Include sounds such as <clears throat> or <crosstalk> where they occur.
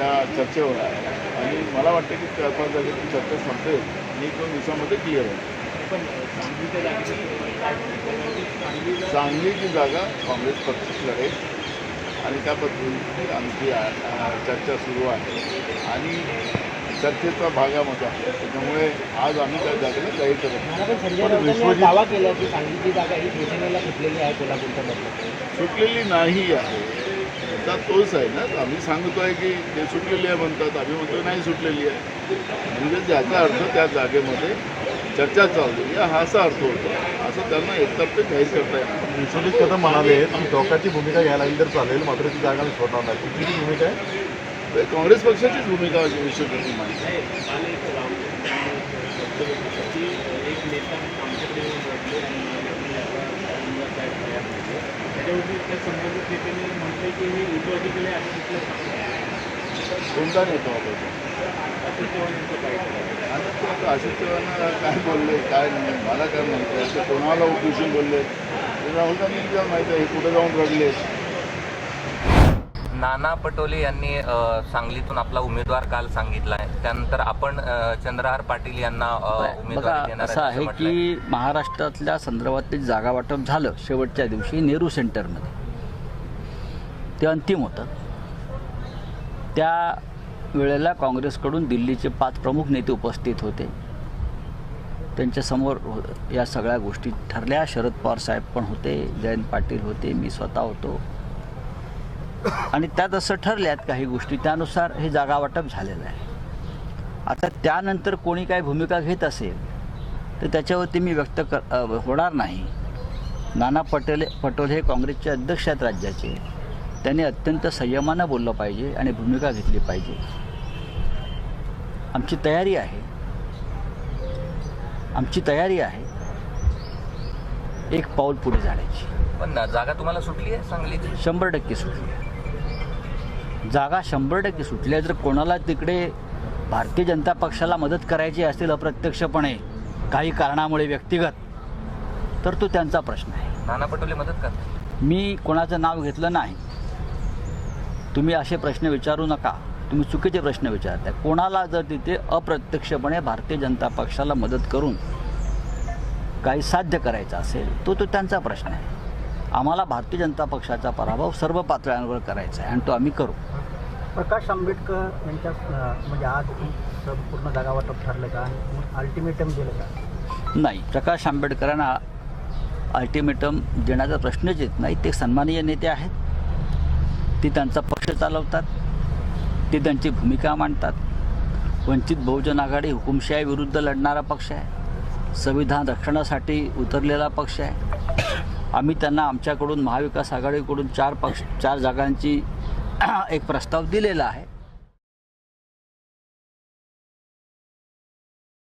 त्या चर्चेवर आहे. आणि मला वाटतं की चार पाच जागेची चर्चा संपेल. आणि एक दोन दिवसामध्ये क्लिअर होईल. सांगलीची जागा काँग्रेस पक्ष लढेल आणि त्या पद्धतीने आमची चर्चा सुरू आहे. आणि चर्चेचा भागामध्ये आहे. त्याच्यामुळे आज आम्ही त्या जागेला जाहीर करत दावा केला की सांगलीची जागा ही शिवसेनेला सुटलेली आहे कोल्हापूरच्या सुटलेली नाही आहे. मुद्दा तोच आहे ना. आम्ही सांगतोय की ते सुटलेली आहे म्हणतात आम्ही म्हणतो नाही सुटलेली आहे. म्हणजे ज्याचा अर्थ त्या जागेमध्ये चर्चा चालली आहे. हा असा अर्थ होतो. असं त्यांना एकतर्फे जाहीर करता येणार विश्वजित कदम म्हणाले की टोकाची भूमिका घ्यायला लागली तर चालेल मात्र ती जागा मी सोडणार नाही. तुमची ती भूमिका आहे? काँग्रेस पक्षाचीच भूमिका विश्वजित माहिती नाही काल एक राऊत की एक नेता आमच्याकडे येऊन रडले आणि म्हणाले की आता राजूला काय तयार नाही त्याच्यावरती त्या संबंधित नेत्याने म्हटलं की हे कोणता नेता आता अशोक चव्हाण काय बोलले काय नाही मला काय माहिती आहे कोणाला उद्देशून बोलले? राहुल गांधींना माहिती आहे कुठे जाऊन रडले? नाना पटोले यांनी सांगलीतून आपला उमेदवार काल सांगितला आहे त्यानंतर आपण चंद्रहार पाटील यांना उमेदवारी असं आहे. की महाराष्ट्रातल्या संदर्भातले जागा वाटप झालं शेवटच्या दिवशी नेहरू सेंटरमध्ये. ते अंतिम होतं. त्या वेळेला काँग्रेसकडून दिल्लीचे पाच प्रमुख नेते उपस्थित होते. त्यांच्यासमोर या सगळ्या गोष्टी ठरल्या. शरद पवार साहेब पण होते जयंत पाटील होते मी स्वतः होतो. आणि त्यात असं ठरल्यात काही गोष्टी त्यानुसार हे जागा वाटप झालेलं आहे. आता त्यानंतर कोणी काय भूमिका घेत असेल तर त्याच्यावरती मी व्यक्त कर होणार नाही. नाना पटेल पटोले हे काँग्रेसचे अध्यक्ष आहेत राज्याचे. त्यांनी अत्यंत संयमानं बोललं पाहिजे आणि भूमिका घेतली पाहिजे. आमची तयारी आहे. आमची तयारी आहे एक पाऊल पुढे जाण्याची. पण जागा तुम्हाला सुटली आहे सांगलीची शंभर टक्के सुटली जागा शंभर टक्के सुटल्या जर कोणाला तिकडे भारतीय जनता पक्षाला मदत करायची असेल अप्रत्यक्षपणे काही कारणामुळे व्यक्तिगत तर तो त्यांचा प्रश्न आहे. नाना पटोले मदत करतात. मी कोणाचं नाव घेतलं नाही. तुम्ही असे प्रश्न विचारू नका. तुम्ही चुकीचे प्रश्न विचारताय. कोणाला जर तिथे अप्रत्यक्षपणे भारतीय जनता पक्षाला मदत करून काही साध्य करायचं असेल तो तो त्यांचा प्रश्न आहे. आम्हाला भारतीय जनता पक्षाचा पराभव सर्व पातळ्यांवर करायचा आहे आणि तो आम्ही करू. प्रकाश आंबेडकर यांच्या म्हणजे आज संपूर्ण जागा वाटप ठरलं का अल्टिमेटम दिलं का? नाही प्रकाश आंबेडकरांना अल्टिमेटम देण्याचा प्रश्नच येत नाही. ते सन्माननीय नेते आहेत. ते त्यांचा पक्ष चालवतात. ते त्यांची भूमिका मांडतात. वंचित बहुजन आघाडी हुकुमशाही विरुद्ध लढणारा पक्ष आहे. संविधान रक्षणासाठी उतरलेला पक्ष आहे. आम्ही त्यांना आमच्याकडून महाविकास आघाडीकडून चार पक्ष चार जागांची <clears throat> एक प्रस्ताव दिलेला आहे.